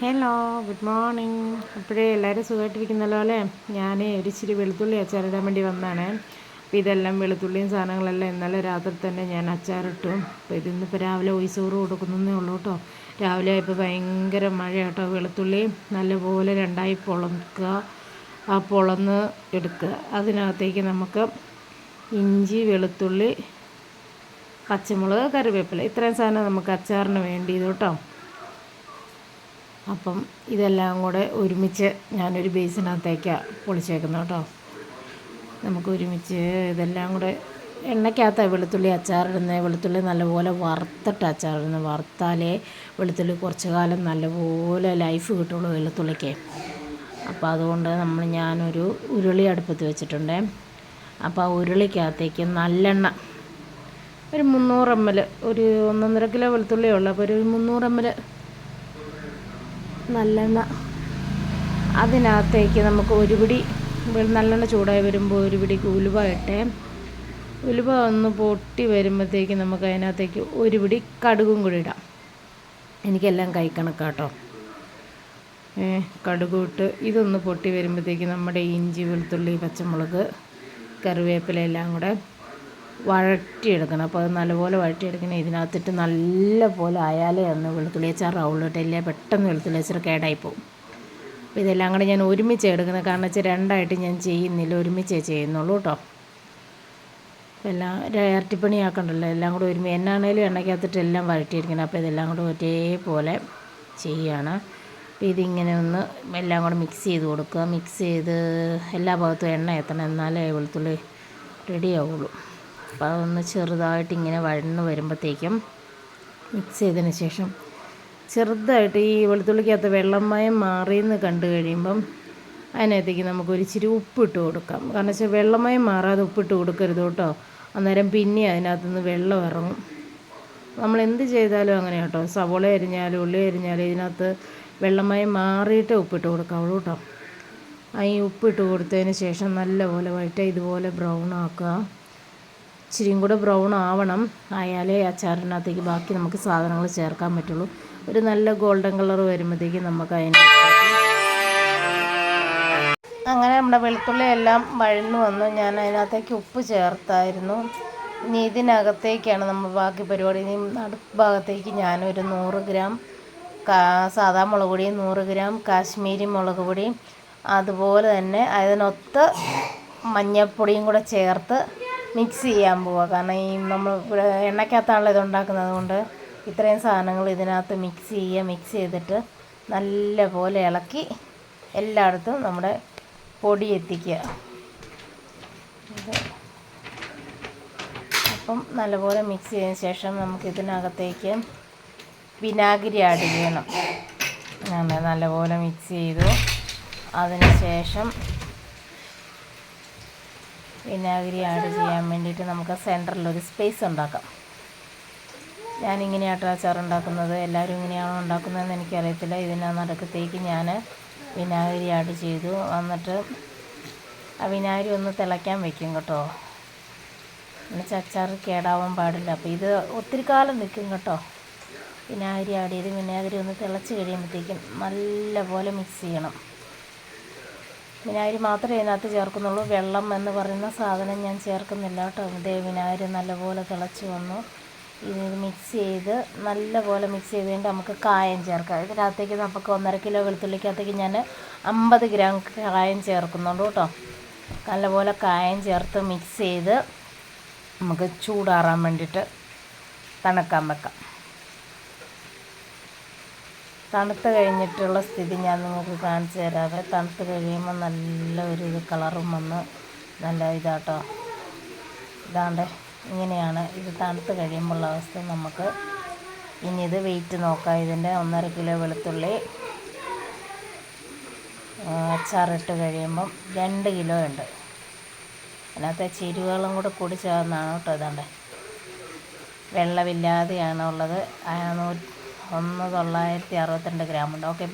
Hello good morning അപ്പോഴേ എല്ലാവരും സുഖമായിട്ടിരിക്കുന്നല്ലോ അല്ലേ? ഞാൻ ഒരിച്ചിരി വെളുത്തുള്ളി അച്ചാറിടാൻ വേണ്ടി വന്നതാണ്. അപ്പോൾ ഇതെല്ലാം വെളുത്തുള്ളിയും സാധനങ്ങളെല്ലാം ഇന്നലെ രാത്രി തന്നെ ഞാൻ അച്ചാറിട്ടു. അപ്പോൾ ഇതിന്നിപ്പോൾ രാവിലെ ഒയ്സോറ് കൊടുക്കുന്നേ ഉള്ളൂ കേട്ടോ. രാവിലെ ആയപ്പോൾ ഭയങ്കര മഴ കേട്ടോ വെളുത്തുള്ളി നല്ലപോലെ രണ്ടായി പൊളക്കുക. ആ പൊളന്ന് എടുക്കുക. അതിനകത്തേക്ക് നമുക്ക് ഇഞ്ചി വെളുത്തുള്ളി പച്ചമുളക് കറിവേപ്പില. ഇത്രയും സാധനം നമുക്ക് അച്ചാറിന് വേണ്ടി കേട്ടോ. അപ്പം ഇതെല്ലാം കൂടെ ഒരുമിച്ച് ഞാനൊരു ബേസിനകത്തേക്കാണ് പൊളിച്ചേക്കുന്നത് കേട്ടോ. നമുക്ക് ഒരുമിച്ച് ഇതെല്ലാം കൂടെ എണ്ണയ്ക്കകത്താണ് വെളുത്തുള്ളി അച്ചാറിടുന്നത് വെളുത്തുള്ളി നല്ലപോലെ വറുത്തിട്ട് അച്ചാറിടുന്നത് വറുത്താലേ വെളുത്തുള്ളി കുറച്ച് കാലം നല്ലപോലെ ലൈഫ് കിട്ടുള്ളൂ വെളുത്തുള്ളിക്ക്. അപ്പോൾ അതുകൊണ്ട് നമ്മൾ ഞാനൊരു ഉരുളി അടുപ്പത്ത് വെച്ചിട്ടുണ്ട്. അപ്പോൾ ആ ഉരുളിക്കകത്തേക്ക് നല്ലെണ്ണ ഒരു മുന്നൂറ് എം എൽ ഒരു ഒന്നൊന്നര കിലോ വെളുത്തുള്ളിയേ ഉള്ളൂ. അപ്പോൾ ഒരു മുന്നൂറ് എം എൽ നല്ലെണ്ണ. അതിനകത്തേക്ക് നമുക്ക് ഒരു പിടി നല്ലെണ്ണ ചൂടായി വരുമ്പോൾ ഒരു പിടി ഉലുവ ഇട്ടേ. ഉലുവ ഒന്ന് പൊട്ടി വരുമ്പോഴത്തേക്ക് നമുക്ക് അതിനകത്തേക്ക് ഒരു പിടി കടുകും കൂടി ഇടാം. എനിക്കെല്ലാം കൈ കണക്കാട്ടോ. കടുക് ഇട്ട് ഇതൊന്ന് പൊട്ടി വരുമ്പോഴത്തേക്ക് നമ്മുടെ ഇഞ്ചി വെളുത്തുള്ളി പച്ചമുളക് കറിവേപ്പില എല്ലാം കൂടെ വഴറ്റിയെടുക്കണം. അപ്പോൾ അത് നല്ലപോലെ വഴറ്റിയെടുക്കണം. ഇതിനകത്തിട്ട് നല്ല പോലെ ആയാലേ ഒന്ന് വെളുത്തുള്ളി അച്ചാറാവുള്ളൂ ഇല്ലേ പെട്ടെന്ന് വെളുത്തുള്ളി അച്ചാർ കേടായി പോകും അപ്പോൾ ഇതെല്ലാം കൂടെ ഞാൻ ഒരുമിച്ച് എടുക്കുന്നത് കാരണം വെച്ചാൽ രണ്ടായിട്ട് ഞാൻ ചെയ്യുന്നില്ല. ഒരുമിച്ചേ ചെയ്യുന്നുള്ളൂ കേട്ടോ. അപ്പോൾ എല്ലാം ഇരട്ടിപ്പണിയാക്കണ്ടല്ലോ. എല്ലാം കൂടെ ഒരുമി എന്നാണേലും എണ്ണയ്ക്കകത്തിട്ട് എല്ലാം വഴറ്റിയിരിക്കണം അപ്പോൾ ഇതെല്ലാം കൂടെ ഒരേപോലെ ചെയ്യുകയാണ് അപ്പോൾ ഇതിങ്ങനെ ഒന്ന് എല്ലാം കൂടെ മിക്സ് ചെയ്ത് കൊടുക്കുക. മിക്സ് ചെയ്ത് എല്ലാ ഭാഗത്തും എണ്ണ എത്തണം. എന്നാലേ വെളുത്തുള്ളി റെഡി ആവുള്ളൂ. അപ്പോൾ അതൊന്ന് ചെറുതായിട്ട് ഇങ്ങനെ വഴന്ന് വരുമ്പോഴത്തേക്കും മിക്സ് ചെയ്തതിന് ശേഷം ചെറുതായിട്ട് ഈ വെളുത്തുള്ളിക്കകത്ത് വെള്ളമയം മാറിയെന്ന് കണ്ടു കഴിയുമ്പം അതിനകത്തേക്ക് നമുക്ക് ഒരിച്ചിരി ഉപ്പിട്ട് കൊടുക്കാം. കാരണം വെച്ചാൽ വെള്ളമയം മാറാതെ ഉപ്പിട്ട് കൊടുക്കരുത് കേട്ടോ. അന്നേരം പിന്നെ അതിനകത്തുനിന്ന് വെള്ളം ഇറങ്ങും. നമ്മൾ എന്ത് ചെയ്താലും അങ്ങനെ കേട്ടോ. സവോള അരിഞ്ഞാലും ഉള്ളി അരിഞ്ഞാലും ഇതിനകത്ത് വെള്ളമയം മാറിയിട്ട് ഉപ്പിട്ട് കൊടുക്കാവുള്ളൂ കേട്ടോ. ഈ ഉപ്പിട്ട് കൊടുത്തതിന് ശേഷം നല്ലപോലെ വഴറ്റുക ഇതുപോലെ ബ്രൗൺ ആക്കുക. ഇച്ചിരിയും കൂടെ ബ്രൗൺ ആവണം. ആയാലേ അച്ചാറിനകത്തേക്ക് ബാക്കി നമുക്ക് സാധനങ്ങൾ ചേർക്കാൻ പറ്റുള്ളൂ. ഒരു നല്ല ഗോൾഡൻ കളർ വരുമ്പോഴത്തേക്ക് നമുക്ക് അതിന് അങ്ങനെ നമ്മുടെ വെളുത്തുള്ളി എല്ലാം വഴന്നു വന്നു. ഞാൻ അതിനകത്തേക്ക് ഉപ്പ് ചേർത്തായിരുന്നു. ഇനി ഇതിനകത്തേക്കാണ് നമ്മൾ ബാക്കി പരിപാടി. ഇനി നടുക്ക് ഭാഗത്തേക്ക് ഞാനൊരു നൂറ് ഗ്രാം കാ സാധാ മുളക് പൊടി നൂറ് ഗ്രാം കാശ്മീരി മുളക് പൊടിയും അതുപോലെ തന്നെ അതിനൊത്ത് മഞ്ഞൾപ്പൊടിയും കൂടെ ചേർത്ത് മിക്സ് ചെയ്യാൻ പോവുക കാരണം ഈ നമ്മൾ എണ്ണയ്ക്കകത്താണല്ലോ ഇത് ഉണ്ടാക്കുന്നത്. കൊണ്ട് ഇത്രയും സാധനങ്ങൾ ഇതിനകത്ത് മിക്സ് ചെയ്യുക മിക്സ് ചെയ്തിട്ട് നല്ല പോലെ ഇളക്കി എല്ലായിടത്തും നമ്മുടെ പൊടി എത്തിക്കുക. അപ്പം നല്ലപോലെ മിക്സ് ചെയ്തതിന് ശേഷം നമുക്ക് ഇതിനകത്തേക്ക് വിനാഗിരി ആഡ് ചെയ്യണം. നല്ലപോലെ മിക്സ് ചെയ്തു. അതിന് ശേഷം വിനാഗിരി ആഡ് ചെയ്യാൻ വേണ്ടിയിട്ട് നമുക്ക് സെന്ററിലൊരു സ്പേസ് ഉണ്ടാക്കാം. ഞാനിങ്ങനെയാട്ടോ അച്ചാർ ഉണ്ടാക്കുന്നത് എല്ലാവരും ഇങ്ങനെയാണോ ഉണ്ടാക്കുന്നതെന്ന് എനിക്കറിയത്തില്ല. ഇതിനാ നടുക്കത്തേക്ക് ഞാൻ വിനാഗിരി ആഡ് ചെയ്തു. എന്നിട്ട് ആ വിനാഗിരി ഒന്ന് തിളയ്ക്കാൻ വെക്കും കേട്ടോ. എന്നുവെച്ചാൽ അച്ചാർ കേടാവാൻ പാടില്ല. അപ്പോൾ ഇത് ഒത്തിരി കാലം നിൽക്കും കേട്ടോ. വിനാഗിരി ആഡ് ചെയ്ത് വിനാഗിരി ഒന്ന് തിളച്ച് കഴിയുമ്പോഴത്തേക്കും നല്ല പോലെ മിക്സ് ചെയ്യണം. വിനാഗിരി മാത്രമേ ഇതിനകത്ത് ചേർക്കുന്നുള്ളൂ. വെള്ളം എന്ന് പറയുന്ന സാധനം ഞാൻ ചേർക്കുന്നില്ല കേട്ടോ. ഇതേ വിനാഗിരി നല്ലപോലെ തിളച്ച് വന്നു. ഇത് മിക്സ് ചെയ്ത് നല്ലപോലെ മിക്സ് ചെയ്ത് കഴിഞ്ഞിട്ട് നമുക്ക് കായം ചേർക്കാം. ഇതിനകത്തേക്ക് നമുക്ക് ഒന്നര കിലോ വെളുത്തുള്ളിക്കകത്തേക്ക് ഞാൻ അമ്പത് ഗ്രാം കായം ചേർക്കുന്നുണ്ട് കേട്ടോ. നല്ലപോലെ കായം ചേർത്ത് മിക്സ് ചെയ്ത് നമുക്ക് ചൂടാറാൻ വേണ്ടിയിട്ട് തണുക്കാൻ വെക്കാം. തണുത്ത് കഴിഞ്ഞിട്ടുള്ള സ്ഥിതി ഞാൻ നിങ്ങൾക്ക് കാണിച്ചു തരാവേ. തണുത്ത് കഴിയുമ്പോൾ നല്ല ഒരു കളറും വന്ന് നല്ല ഇതാട്ടോ. ഇതാണ്ട് ഇങ്ങനെയാണ്. ഇത് തണുത്ത് കഴിയുമ്പോൾ അവസ്ഥ നമുക്ക് ഇനി ഇത് വെയിറ്റ് നോക്കാം. ഇതിന്റെ ഒന്നര കിലോ വെളുത്തുള്ളി അച്ചാറിട്ട് കഴിയുമ്പം രണ്ട് കിലോ ഉണ്ട്. അതിനകത്ത് ചേരുവകളും കൂടെ കൂടി ചേർന്നാണ് കേട്ടോ ഇതാണ്ട്. വെള്ളമില്ലാതെയാണ് ഉള്ളത്. ഒന്ന് തൊള്ളായിരത്തി അറുപത്തിരണ്ട് ഗ്രാമുണ്ട്. ഓക്കെ